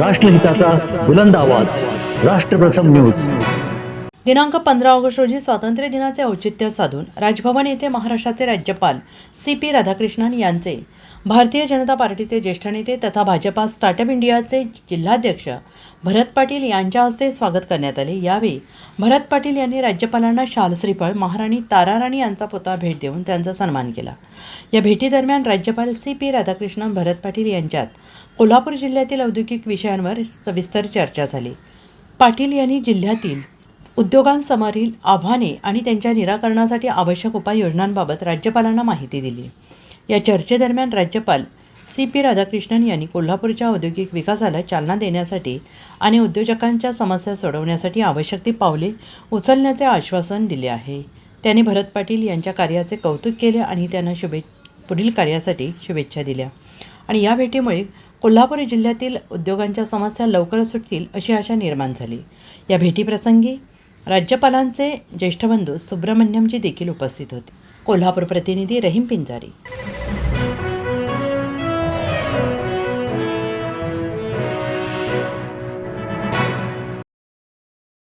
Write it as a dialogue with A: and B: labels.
A: राष्ट्रहिताचा बुलंद आवाज. राष्ट्रप्रथम न्यूज.
B: दिनांक पंधरा ऑगस्ट रोजी स्वातंत्र्य दिनाचे औचित्य साधून राजभवन येथे महाराष्ट्राचे राज्यपाल सी पी राधाकृष्णन यांचे भारतीय जनता पार्टीचे ज्येष्ठ नेते तथा भाजपा स्टार्टअप इंडियाचे जिल्हाध्यक्ष भरत पाटील यांच्या हस्ते स्वागत करण्यात आले. यावेळी भरत पाटील यांनी राज्यपालांना शालश्रीफळ महाराणी ताराराणी यांचा पुतळा भेट देऊन त्यांचा सन्मान केला. या भेटीदरम्यान राज्यपाल सी पी राधाकृष्णन भरत पाटील यांच्यात कोल्हापूर जिल्ह्यातील औद्योगिक विषयांवर सविस्तर चर्चा झाली. पाटील यांनी जिल्ह्यातील उद्योगांसमोरील आव्हाने आणि त्यांच्या निराकरणासाठी आवश्यक उपाययोजनांबाबत राज्यपालांना माहिती दिली. या चर्चेदरम्यान राज्यपाल सी पी राधाकृष्णन यांनी कोल्हापूरच्या औद्योगिक विकासाला चालना देण्यासाठी आणि उद्योजकांच्या समस्या सोडवण्यासाठी आवश्यक ती पावले उचलण्याचे आश्वासन दिले आहे. त्यांनी भरत पाटील यांच्या कार्याचे कौतुक केले आणि त्यांना शुभे पुढील कार्यासाठी शुभेच्छा दिल्या. आणि या भेटीमुळे कोल्हापूर जिल्ह्यातील उद्योगांच्या समस्या लवकर सुटतील अशी आशा निर्माण झाली. या भेटीप्रसंगी राज्यपालांचे ज्येष्ठ बंधू सुब्रमण्यमजी देखील उपस्थित होते. कोल्हापूर प्रतिनिधी रहीम पिंजारी.